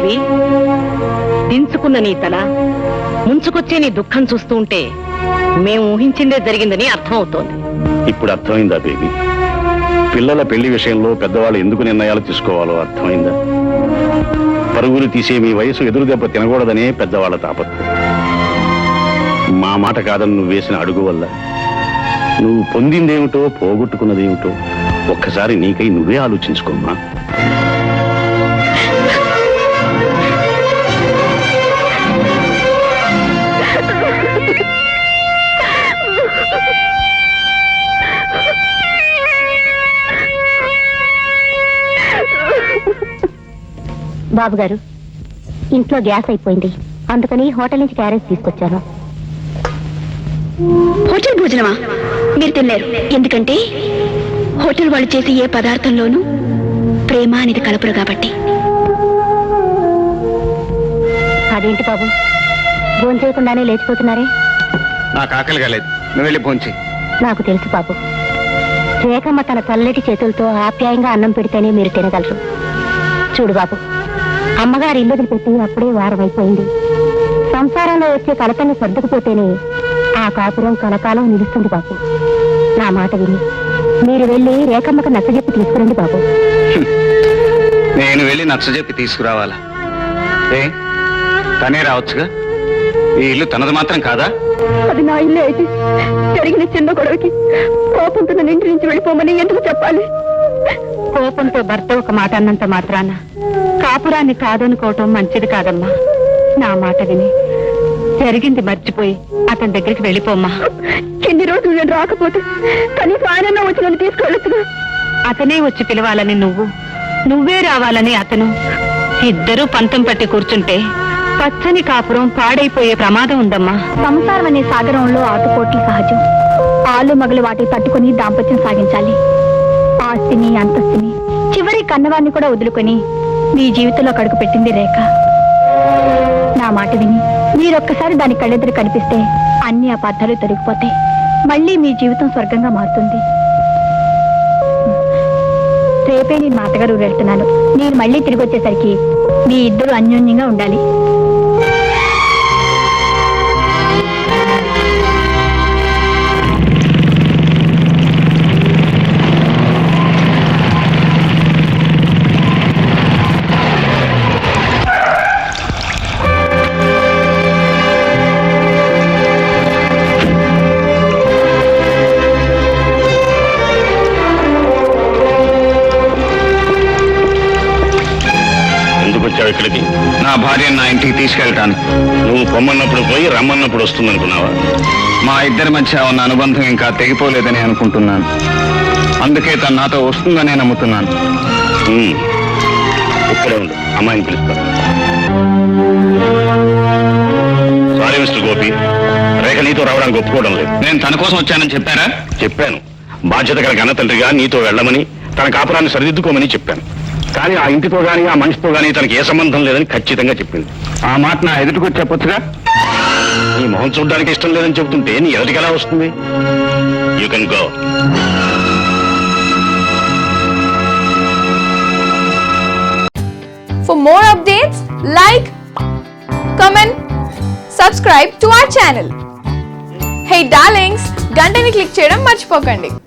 దేవి దించుకున్న నీ తల ముంచుకొచ్చే నీ దుఃఖం చూస్తూ ఉంటే మేము ఊహించిందే జరిగిందని అర్థమవుతోంది. ఇప్పుడు అర్థమైందా బేబీ పిల్లల పెళ్ళి విషయంలో పెద్దవాళ్ళు ఎందుకు నిర్ణయాలు తీసుకోవాలో అర్థమైందా? పరుగులు తీసే మీ వయసు ఎదురు దెబ్బ తినకూడదనే పెద్దవాళ్ళ తాపత్రం. మా మాట కాదని నువ్వు వేసిన అడుగు వల్ల. నువ్వు పొందిందేమిటో పోగొట్టుకున్నదేమిటో ఒక్కసారి నీకై నువ్వే ఆలోచించుకోమ్మా. బాబు గారు ఇంట్లో గ్యాస్ అయిపోయింది. అందుకని హోటల్ నుంచి క్యారేజ్ తీసుకొచ్చాను. హోటల్ భోజనమా? మీరు తినలేరు. ఎందుకంటే హోటల్ వాళ్ళు చేసే ఏ పదార్థంలోనూ ప్రేమ అనేది కలపరు కాబట్టి. అదేంటి బాబు? ఫోన్ చేయకుండానే లేచిపోతున్నారే? నాకు ఆకలి కాలేదు. నువ్వు వెళ్ళి భోంచి నాకు తెలుసు బాబు. రేఖమ్మ తన చల్లటి చేతులతో ఆప్యాయంగా అన్నం పెడితేనే మీరు తినగలరు. చూడు బాబు అమ్మగారి ఇల్లు పెట్టి అప్పుడే వారం అయిపోయింది సంసారంలో వచ్చే కలతని సర్దుకుపోతేనే ఆ కాపురం కలకాలం నిలుస్తుంది బాబు. నా మాట విని. మీరు వెళ్ళి రేఖమ్మకు నచ్చజెప్పి తీసుకురండి బాబు. నేను వెళ్ళి నచ్చజెప్పి తీసుకురావాలా? ఏ? తనే రావచ్చుగా? ఈ ఇల్లు తనది మాత్రం కాదా? అది నా ఇల్లే అయితే జరిగిన చిన్న గొడవకి కోపంతో నన్ను ఇంటి నుంచి వెళ్ళిపోమని ఎందుకు చెప్పాలి? కోపంతో భర్త ఒక మాట అన్నంత మాత్రాన కాపురాన్ని కాదనుకోవటం మంచిది కాదమ్మా. నా మాట విని జరిగింది మర్చిపోయి అతని దగ్గరికి వెళ్ళిపోమ్మా. ఎన్ని రోజులు నేను రాకపోతే కనీసం ఆయన వచ్చి నన్ను తీసుకెళ్ళొచ్చుగా? అతనే వచ్చి పిలవాలని నువ్వు నువ్వే రావాలని అతను. ఇద్దరూ పంతం పట్టి కూర్చుంటే పచ్చని కాపురం పాడైపోయే ప్రమాదం ఉందమ్మా. సంసారం అనే సాగరంలో ఆటుపోట్లు సహజం. ఆలు మగలు వాటి తట్టుకుని దాంపత్యం సాగించాలి. ఆస్తిని అంతస్తుని చివరి కన్నవాన్ని కూడా వదులుకొని మీ జీవితంలో కడుగు పెట్టింది రేఖ. నా మాట విని మీరొక్కసారి దాని కళ్ళెదురు కనిపిస్తే అన్ని అపార్థాలు తొలగిపోతాయి. మళ్ళీ మీ జీవితం స్వర్గంగా మారుతుంది. రేపే నేను మా అత్తగారు ఊరు వెళ్తున్నాను. నేను మళ్ళీ తిరిగి వచ్చేసరికి మీ ఇద్దరు అన్యోన్యంగా ఉండాలి. వచ్చావు ఇక్కడికి నా భార్యను నా ఇంటికి తీసుకెళ్తాను. నువ్వు పొమ్మన్నప్పుడు పోయి రమ్మన్నప్పుడు వస్తుందనుకున్నావా? మా ఇద్దరి మధ్య ఉన్న అనుబంధం ఇంకా తెగిపోలేదని అనుకుంటున్నాను. అందుకే తను నాతో వస్తుందనే నమ్ముతున్నాను. ఇక్కడే ఉండు. అమ్మాయిని పిలుస్తాను. Sorry mister Gopi. రేఖ నీతో రావడానికి ఒప్పుకోవడం లేదు. నేను తన కోసం వచ్చానని చెప్పారా? చెప్పాను. బాధ్యత గల కన్న తండ్రిగా నీతో వెళ్ళమని తన కాపురాన్ని సరిదిద్దుకోమని చెప్పాను. కానీ ఆ ఇంటితో గాని ఆ మనిషితో గాని తనకి ఏ సంబంధం లేదని ఖచ్చితంగా చెప్పింది. ఆ మాట నా ఎదుటికొచ్చి చెప్పొచ్చుగా నీ మొహం చూడడానికి ఇష్టం లేదని చెబుతుంటే నీ ఎదుటికి ఎలా వస్తుంది? You can go For more updates, like, comment, subscribe to our channel. Hey darlings, గంటని క్లిక్ చేయడం మర్చిపోకండి.